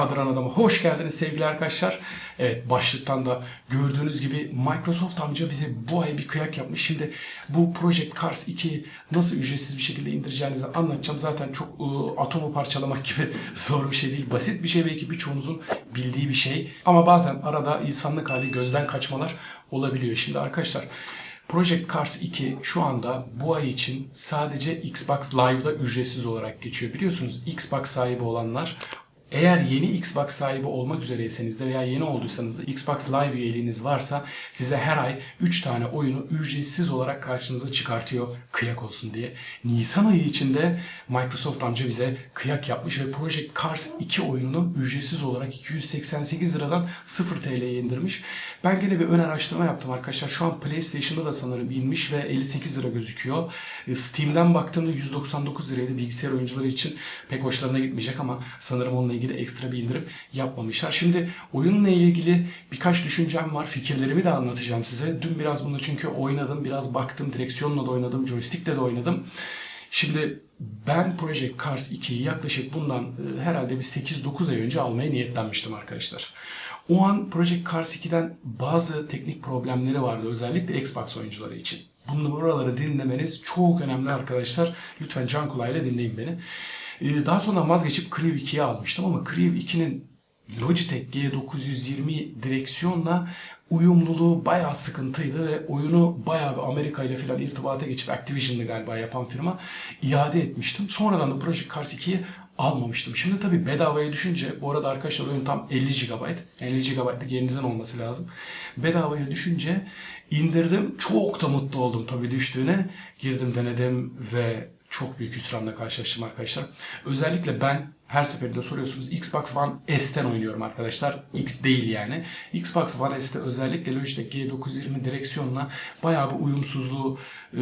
Kadran Adam'a hoş geldiniz sevgili arkadaşlar. Evet başlıktan da gördüğünüz gibi Microsoft amca bize bu ay bir kıyak yapmış. Şimdi bu Project Cars 2 nasıl ücretsiz bir şekilde indireceğinizi anlatacağım. Zaten çok ıı, atomu parçalamak gibi zor bir şey değil. Basit bir şey belki birçoğunuzun bildiği bir şey. Ama bazen arada insanlık hali gözden kaçmalar olabiliyor. Şimdi arkadaşlar Project Cars 2 şu anda bu ay için sadece Xbox Live'da ücretsiz olarak geçiyor. Biliyorsunuz Xbox sahibi olanlar eğer yeni Xbox sahibi olmak üzereyseniz de veya yeni olduysanız da Xbox Live üyeliğiniz varsa size her ay 3 tane oyunu ücretsiz olarak karşınıza çıkartıyor kıyak olsun diye. Nisan ayı içinde Microsoft amca bize kıyak yapmış ve Project Cars 2 oyununu ücretsiz olarak 288 liradan 0 TL'ye indirmiş. Ben gene bir ön araştırma yaptım arkadaşlar. Şu an PlayStation'da da sanırım inmiş ve 58 lira gözüküyor. E, Steam'den baktığımda 199 liraydı. Bilgisayar oyuncuları için pek hoşlarına gitmeyecek ama sanırım onunla ilgili ekstra bir indirim yapmamışlar. Şimdi oyunla ilgili birkaç düşüncem var. Fikirlerimi de anlatacağım size. Dün biraz bunu çünkü oynadım. Biraz baktım. Direksiyonla da oynadım. Joystick'le de oynadım. Şimdi ben Project Cars 2'yi yaklaşık bundan e, herhalde bir 8-9 ay önce almaya niyetlenmiştim arkadaşlar. O an Project Cars 2'den bazı teknik problemleri vardı özellikle Xbox oyuncuları için. Bunu buraları dinlemeniz çok önemli arkadaşlar. Lütfen can kulağıyla dinleyin beni. Ee, Daha sonra vazgeçip Creo 2'yi almıştım ama Creo 2'nin Logitech G920 direksiyonla uyumluluğu bayağı sıkıntıydı ve oyunu bayağı bir Amerika ile falan irtibata geçip Activision'dı galiba yapan firma iade etmiştim. Sonradan da Project Cars 2'yi almamıştım. Şimdi tabii bedavaya düşünce bu arada arkadaşlar oyun tam 50 GB. 50 GB'lık yerinizin olması lazım. Bedavaya düşünce indirdim. Çok da mutlu oldum tabii düştüğüne. Girdim denedim ve çok büyük hüsranla karşılaştım arkadaşlar. Özellikle ben her seferinde soruyorsunuz Xbox One S'ten oynuyorum arkadaşlar. X değil yani. Xbox One S'te özellikle Logitech G920 direksiyonla bayağı bir uyumsuzluğu e,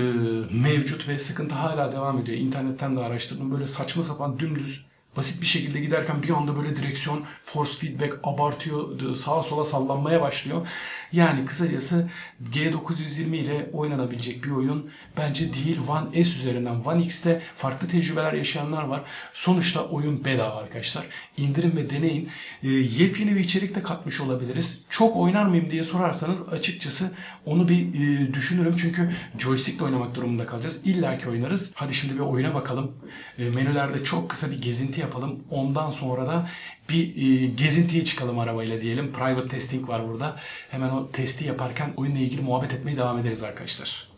mevcut ve sıkıntı hala devam ediyor. İnternetten de araştırdım. Böyle saçma sapan dümdüz basit bir şekilde giderken bir anda böyle direksiyon force feedback abartıyor, sağa sola sallanmaya başlıyor. Yani kısacası G920 ile oynanabilecek bir oyun bence değil. One S üzerinden One X'te farklı tecrübeler yaşayanlar var. Sonuçta oyun bedava arkadaşlar. İndirin ve deneyin. E, yepyeni bir içerik de katmış olabiliriz. Çok oynar mıyım diye sorarsanız açıkçası onu bir e, düşünürüm. Çünkü joystickle oynamak durumunda kalacağız. İlla ki oynarız. Hadi şimdi bir oyuna bakalım. E, menülerde çok kısa bir gezinti yapalım. Ondan sonra da bir e, gezintiye çıkalım arabayla diyelim. Private testing var burada. Hemen o testi yaparken oyunla ilgili muhabbet etmeye devam ederiz arkadaşlar.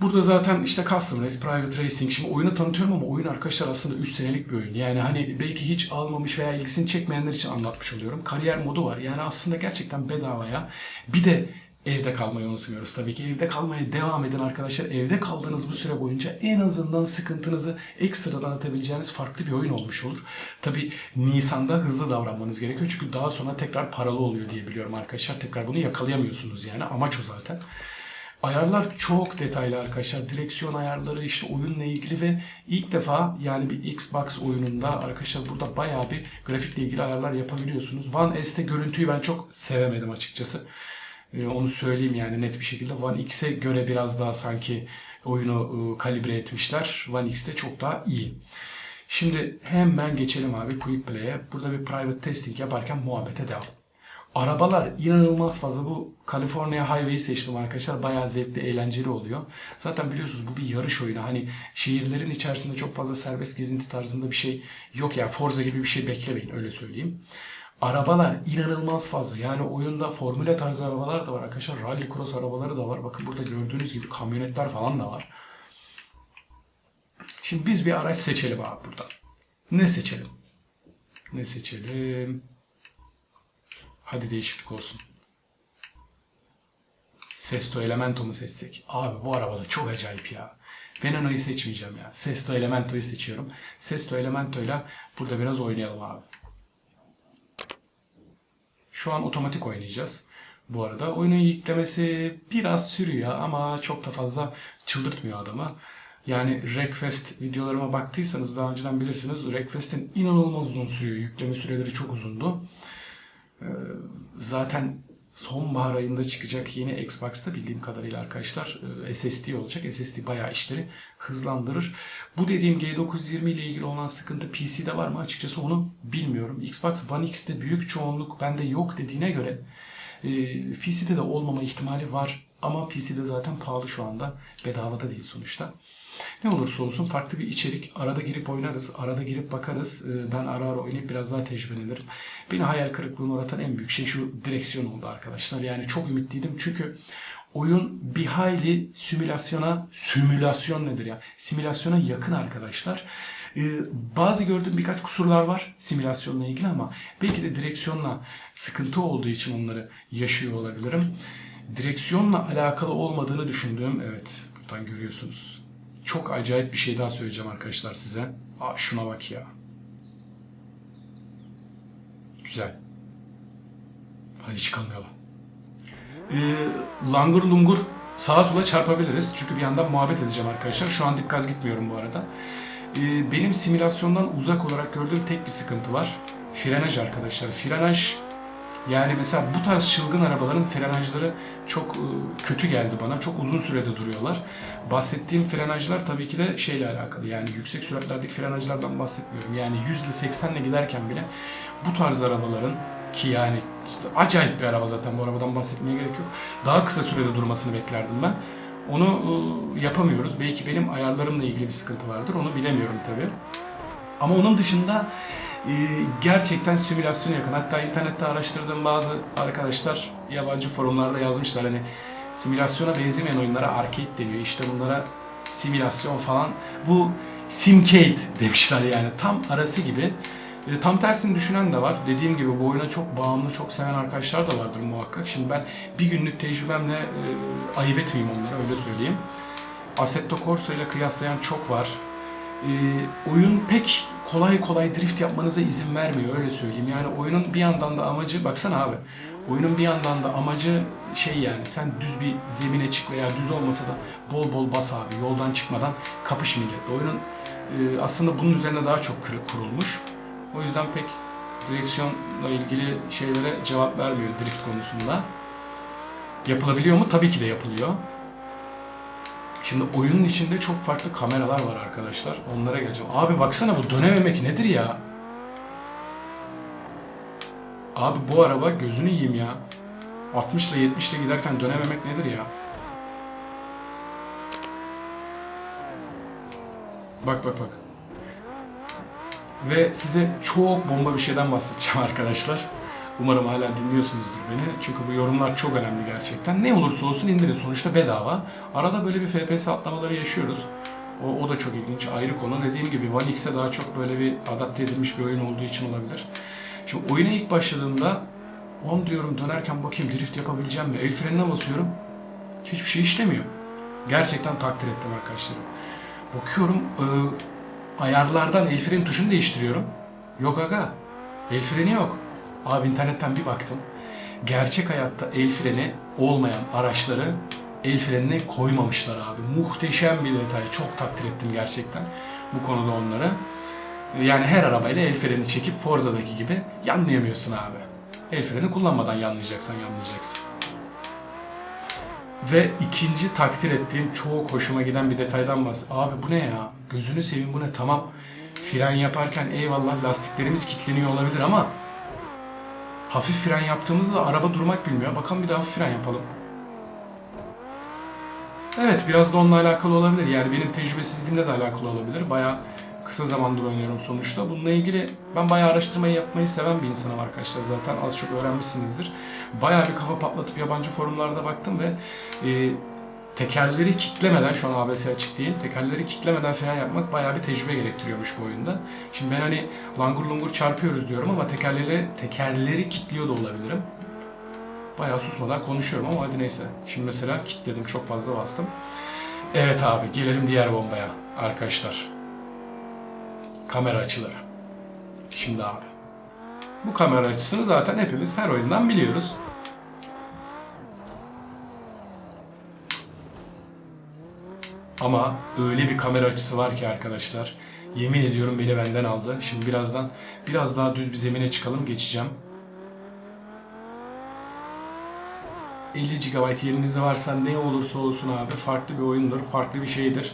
Burada zaten işte Custom Race, Private Racing. Şimdi oyunu tanıtıyorum ama oyun arkadaşlar aslında 3 senelik bir oyun. Yani hani belki hiç almamış veya ilgisini çekmeyenler için anlatmış oluyorum. Kariyer modu var. Yani aslında gerçekten bedavaya. Bir de evde kalmayı unutmuyoruz tabii ki. Evde kalmaya devam edin arkadaşlar. Evde kaldığınız bu süre boyunca en azından sıkıntınızı ekstradan atabileceğiniz farklı bir oyun olmuş olur. Tabii Nisan'da hızlı davranmanız gerekiyor. Çünkü daha sonra tekrar paralı oluyor diye biliyorum arkadaşlar. Tekrar bunu yakalayamıyorsunuz yani. Amaç o zaten. Ayarlar çok detaylı arkadaşlar. Direksiyon ayarları işte oyunla ilgili ve ilk defa yani bir Xbox oyununda arkadaşlar burada bayağı bir grafikle ilgili ayarlar yapabiliyorsunuz. One S'te görüntüyü ben çok sevemedim açıkçası. Ee, onu söyleyeyim yani net bir şekilde. One X'e göre biraz daha sanki oyunu e, kalibre etmişler. One X'te çok daha iyi. Şimdi hemen geçelim abi Quick Play'e. Burada bir private testing yaparken muhabbete devam. Arabalar inanılmaz fazla. Bu California Highway'i seçtim arkadaşlar. Bayağı zevkli, eğlenceli oluyor. Zaten biliyorsunuz bu bir yarış oyunu. Hani şehirlerin içerisinde çok fazla serbest gezinti tarzında bir şey yok ya. Yani Forza gibi bir şey beklemeyin öyle söyleyeyim. Arabalar inanılmaz fazla. Yani oyunda formüle tarzı arabalar da var arkadaşlar. Rally cross arabaları da var. Bakın burada gördüğünüz gibi kamyonetler falan da var. Şimdi biz bir araç seçelim abi burada. Ne seçelim? Ne seçelim? Hadi değişiklik olsun. Sesto Elemento mu seçsek? Abi bu arabada çok acayip ya. Veneno'yu seçmeyeceğim ya. Sesto Elemento'yu seçiyorum. Sesto Elemento'yla burada biraz oynayalım abi. Şu an otomatik oynayacağız. Bu arada oyunun yüklemesi biraz sürüyor ama çok da fazla çıldırtmıyor adamı. Yani Wreckfest videolarıma baktıysanız daha önceden bilirsiniz. Wreckfest'in inanılmaz uzun sürüyor. Yükleme süreleri çok uzundu. Ee, zaten sonbahar ayında çıkacak yeni Xbox'ta bildiğim kadarıyla arkadaşlar e, SSD olacak. SSD bayağı işleri hızlandırır. Bu dediğim G920 ile ilgili olan sıkıntı PC'de var mı açıkçası onu bilmiyorum. Xbox One X'te büyük çoğunluk bende yok dediğine göre e, PC'de de olmama ihtimali var. Ama PC'de zaten pahalı şu anda. Bedavada değil sonuçta. Ne olursa olsun farklı bir içerik. Arada girip oynarız, arada girip bakarız. Ee, Ben ara ara oynayıp biraz daha tecrübelenirim. Beni hayal kırıklığına uğratan en büyük şey şu direksiyon oldu arkadaşlar. Yani çok ümitliydim çünkü oyun bir hayli simülasyona, simülasyon nedir ya? Simülasyona yakın arkadaşlar. Ee, bazı gördüğüm birkaç kusurlar var simülasyonla ilgili ama belki de direksiyonla sıkıntı olduğu için onları yaşıyor olabilirim. Direksiyonla alakalı olmadığını düşündüğüm, evet buradan görüyorsunuz. Çok acayip bir şey daha söyleyeceğim arkadaşlar size. Aa, şuna bak ya. Güzel. Hadi çıkalım yola. Ee, langur lungur sağa sola çarpabiliriz. Çünkü bir yandan muhabbet edeceğim arkadaşlar. Şu an dip gaz gitmiyorum bu arada. Ee, benim simülasyondan uzak olarak gördüğüm tek bir sıkıntı var. Frenaj arkadaşlar. Frenaj yani mesela bu tarz çılgın arabaların frenajları çok e, kötü geldi bana. Çok uzun sürede duruyorlar. Bahsettiğim frenajlar tabii ki de şeyle alakalı. Yani yüksek süratlerdeki frenajlardan bahsetmiyorum. Yani 100 ile 80 ile giderken bile bu tarz arabaların ki yani acayip bir araba zaten bu arabadan bahsetmeye gerek yok. Daha kısa sürede durmasını beklerdim ben. Onu e, yapamıyoruz. Belki benim ayarlarımla ilgili bir sıkıntı vardır. Onu bilemiyorum tabii. Ama onun dışında gerçekten simülasyona yakın. Hatta internette araştırdığım bazı arkadaşlar yabancı forumlarda yazmışlar hani simülasyona benzemeyen oyunlara arcade deniyor. İşte bunlara simülasyon falan. Bu simcade demişler yani tam arası gibi. E, tam tersini düşünen de var. Dediğim gibi bu oyuna çok bağımlı, çok seven arkadaşlar da vardır muhakkak. Şimdi ben bir günlük tecrübemle e, ayıp etmeyeyim onlara öyle söyleyeyim. Assetto Corsa ile kıyaslayan çok var. E, oyun pek kolay kolay drift yapmanıza izin vermiyor öyle söyleyeyim. Yani oyunun bir yandan da amacı baksana abi. Oyunun bir yandan da amacı şey yani sen düz bir zemine çık veya düz olmasa da bol bol bas abi yoldan çıkmadan kapış milletle. Oyunun e, aslında bunun üzerine daha çok kur- kurulmuş. O yüzden pek direksiyonla ilgili şeylere cevap vermiyor drift konusunda. Yapılabiliyor mu? Tabii ki de yapılıyor. Şimdi oyunun içinde çok farklı kameralar var arkadaşlar. Onlara geleceğim. Abi baksana bu dönememek nedir ya? Abi bu araba gözünü yiyeyim ya. 60 ile 70 ile giderken dönememek nedir ya? Bak bak bak. Ve size çok bomba bir şeyden bahsedeceğim arkadaşlar. Umarım hala dinliyorsunuzdur beni. Çünkü bu yorumlar çok önemli gerçekten. Ne olursa olsun indirin. Sonuçta bedava. Arada böyle bir FPS atlamaları yaşıyoruz. O, o da çok ilginç. Ayrı konu. Dediğim gibi One X'e daha çok böyle bir adapte edilmiş bir oyun olduğu için olabilir. Şimdi oyuna ilk başladığımda on diyorum dönerken bakayım drift yapabileceğim mi? El frenine basıyorum. Hiçbir şey işlemiyor. Gerçekten takdir ettim arkadaşlarım. Bakıyorum e, ayarlardan el freni tuşunu değiştiriyorum. Yok aga. El freni yok. Abi internetten bir baktım. Gerçek hayatta el freni olmayan araçları el frenine koymamışlar abi. Muhteşem bir detay. Çok takdir ettim gerçekten bu konuda onları. Yani her arabayla el freni çekip Forza'daki gibi yanlayamıyorsun abi. El freni kullanmadan yanlayacaksan yanlayacaksın. Ve ikinci takdir ettiğim çok hoşuma giden bir detaydan bahsediyorum. Abi bu ne ya? Gözünü seveyim bu ne? Tamam fren yaparken eyvallah lastiklerimiz kilitleniyor olabilir ama hafif fren yaptığımızda da araba durmak bilmiyor. Bakalım bir daha hafif fren yapalım. Evet biraz da onunla alakalı olabilir. Yani benim tecrübesizliğimle de alakalı olabilir. Bayağı kısa zamandır oynuyorum sonuçta. Bununla ilgili ben bayağı araştırmayı yapmayı seven bir insanım arkadaşlar. Zaten az çok öğrenmişsinizdir. Bayağı bir kafa patlatıp yabancı forumlarda baktım ve e, tekerleri kitlemeden, şu an ABS açık değil, tekerleri kitlemeden fren yapmak bayağı bir tecrübe gerektiriyormuş bu oyunda. Şimdi ben hani langur lungur çarpıyoruz diyorum ama tekerleri, tekerleri kitliyor da olabilirim. Bayağı susmadan konuşuyorum ama hadi neyse. Şimdi mesela kitledim, çok fazla bastım. Evet abi, gelelim diğer bombaya arkadaşlar. Kamera açıları. Şimdi abi. Bu kamera açısını zaten hepimiz her oyundan biliyoruz. Ama öyle bir kamera açısı var ki arkadaşlar. Yemin ediyorum beni benden aldı. Şimdi birazdan biraz daha düz bir zemine çıkalım geçeceğim. 50 GB yeriniz varsa ne olursa olsun abi farklı bir oyundur, farklı bir şeydir.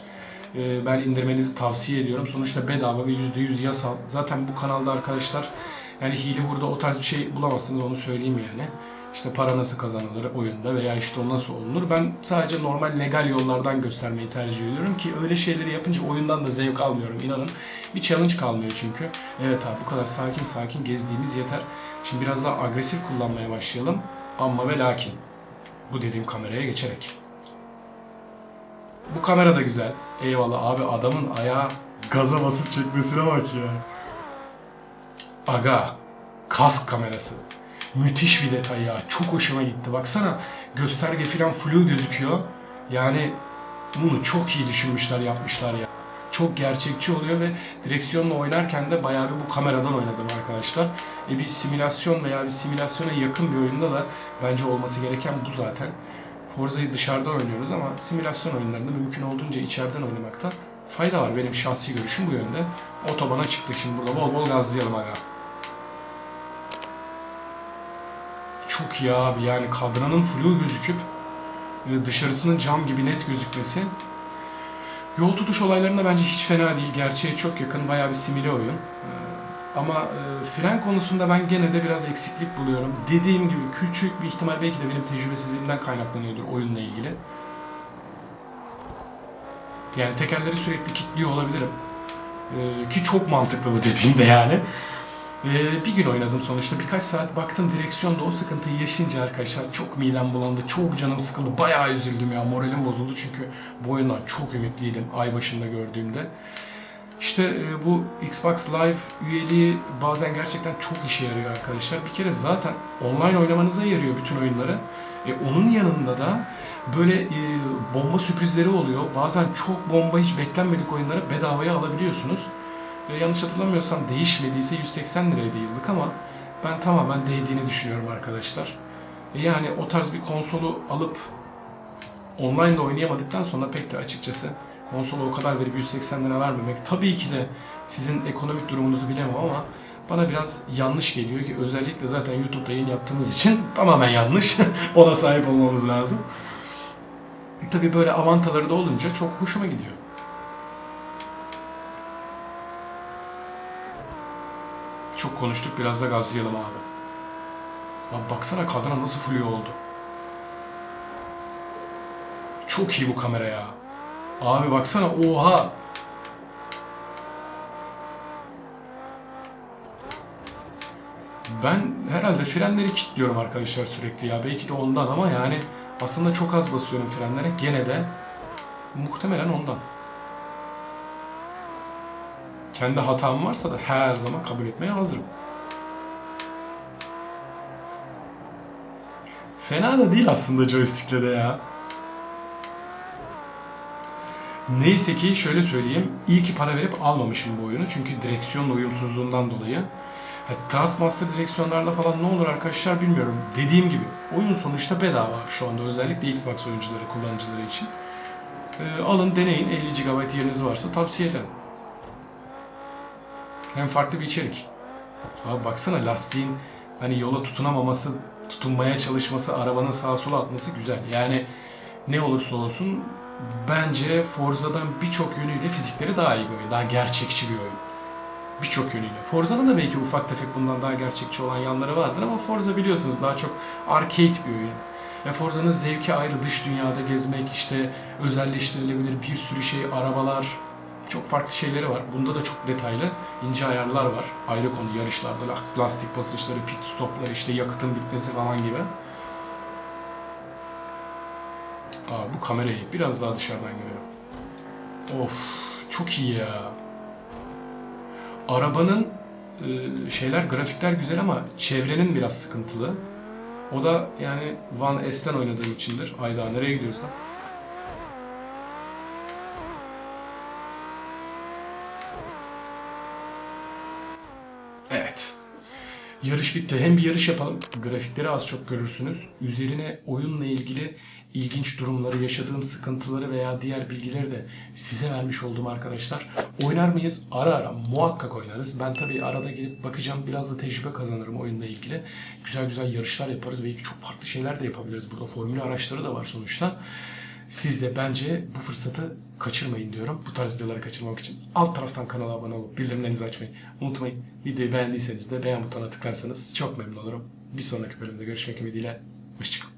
Ee, ben indirmenizi tavsiye ediyorum. Sonuçta bedava ve %100 yasal. Zaten bu kanalda arkadaşlar yani hile burada o tarz bir şey bulamazsınız onu söyleyeyim yani. İşte para nasıl kazanılır oyunda veya işte o nasıl olunur. Ben sadece normal legal yollardan göstermeyi tercih ediyorum ki öyle şeyleri yapınca oyundan da zevk almıyorum inanın. Bir challenge kalmıyor çünkü. Evet abi bu kadar sakin sakin gezdiğimiz yeter. Şimdi biraz daha agresif kullanmaya başlayalım. Amma ve lakin. Bu dediğim kameraya geçerek. Bu kamera da güzel. Eyvallah abi adamın ayağı gaza basıp çekmesine bak ya. Aga kask kamerası. Müthiş bir detay ya. Çok hoşuma gitti. Baksana gösterge falan flu gözüküyor. Yani bunu çok iyi düşünmüşler, yapmışlar ya. Çok gerçekçi oluyor ve direksiyonla oynarken de bayağı bir bu kameradan oynadım arkadaşlar. E bir simülasyon veya bir simülasyona yakın bir oyunda da bence olması gereken bu zaten. Forza'yı dışarıda oynuyoruz ama simülasyon oyunlarında mümkün olduğunca içeriden oynamakta fayda var. Benim şahsi görüşüm bu yönde. Otobana çıktık şimdi burada bol bol gazlayalım aga. İyi abi yani kadranın flu gözüküp e, dışarısının cam gibi net gözükmesi. Yol tutuş olaylarında bence hiç fena değil. Gerçeğe çok yakın bayağı bir simüle oyun. Ee, Ama e, fren konusunda ben gene de biraz eksiklik buluyorum. Dediğim gibi küçük bir ihtimal belki de benim tecrübesizliğimden kaynaklanıyordur oyunla ilgili. Yani tekerleri sürekli kilitliyor olabilirim. Ki çok mantıklı bu dediğimde yani. Ee, bir gün oynadım sonuçta. Birkaç saat baktım direksiyonda o sıkıntıyı yaşayınca arkadaşlar çok midem bulandı. Çok canım sıkıldı. Bayağı üzüldüm ya. Moralim bozuldu çünkü bu oyundan çok ümitliydim ay başında gördüğümde. İşte e, bu Xbox Live üyeliği bazen gerçekten çok işe yarıyor arkadaşlar. Bir kere zaten online oynamanıza yarıyor bütün oyunları. E, onun yanında da böyle e, bomba sürprizleri oluyor. Bazen çok bomba hiç beklenmedik oyunları bedavaya alabiliyorsunuz. E, yanlış hatırlamıyorsam değişmediyse 180 liraydı yıllık ama ben tamamen değdiğini düşünüyorum arkadaşlar. E, yani o tarz bir konsolu alıp online de oynayamadıktan sonra pek de açıkçası konsola o kadar verip 180 lira vermemek tabii ki de sizin ekonomik durumunuzu bilemem ama bana biraz yanlış geliyor ki özellikle zaten YouTube'da yayın yaptığımız için tamamen yanlış. Ona sahip olmamız lazım. E, tabii böyle avantaları da olunca çok hoşuma gidiyor. Çok konuştuk biraz da gazlayalım abi. Abi baksana kadına nasıl fluyo oldu. Çok iyi bu kamera ya. Abi baksana oha. Ben herhalde frenleri kilitliyorum arkadaşlar sürekli ya. Belki de ondan ama yani aslında çok az basıyorum frenlere. Gene de muhtemelen ondan. Kendi hatam varsa da her zaman kabul etmeye hazırım. Fena da değil aslında joystick'le de ya. Neyse ki şöyle söyleyeyim. iyi ki para verip almamışım bu oyunu. Çünkü direksiyonla uyumsuzluğundan dolayı. Taskmaster direksiyonlarla falan ne olur arkadaşlar bilmiyorum. Dediğim gibi oyun sonuçta bedava şu anda özellikle Xbox oyuncuları, kullanıcıları için. Ee, alın deneyin 50 GB yeriniz varsa tavsiye ederim. Hem farklı bir içerik. Abi baksana lastiğin hani yola tutunamaması, tutunmaya çalışması, arabanın sağa sola atması güzel. Yani ne olursa olsun bence Forza'dan birçok yönüyle fizikleri daha iyi bir oyun. Daha gerçekçi bir oyun. Birçok yönüyle. Forza'nın da belki ufak tefek bundan daha gerçekçi olan yanları vardır ama Forza biliyorsunuz daha çok arcade bir oyun. Ya Forza'nın zevki ayrı dış dünyada gezmek, işte özelleştirilebilir bir sürü şey, arabalar, çok farklı şeyleri var. Bunda da çok detaylı, ince ayarlar var. Ayrı konu yarışlarda lastik basınçları, pit stoplar, işte yakıtın bitmesi falan gibi. Aa, bu kamerayı biraz daha dışarıdan görüyorum. Of, çok iyi ya. Arabanın e, şeyler, grafikler güzel ama çevrenin biraz sıkıntılı. O da yani Van S'ten oynadığım içindir. Ayda nereye gidiyorsan. Evet. Yarış bitti. Hem bir yarış yapalım. Grafikleri az çok görürsünüz. Üzerine oyunla ilgili ilginç durumları, yaşadığım sıkıntıları veya diğer bilgileri de size vermiş olduğum arkadaşlar. Oynar mıyız? Ara ara muhakkak oynarız. Ben tabii arada gelip bakacağım. Biraz da tecrübe kazanırım oyunla ilgili. Güzel güzel yarışlar yaparız. Belki çok farklı şeyler de yapabiliriz. Burada formül araçları da var sonuçta. Siz de bence bu fırsatı kaçırmayın diyorum. Bu tarz videoları kaçırmamak için alt taraftan kanala abone olup bildirimlerinizi açmayı unutmayın. Videoyu beğendiyseniz de beğen butonuna tıklarsanız çok memnun olurum. Bir sonraki bölümde görüşmek ümidiyle. Hoşçakalın.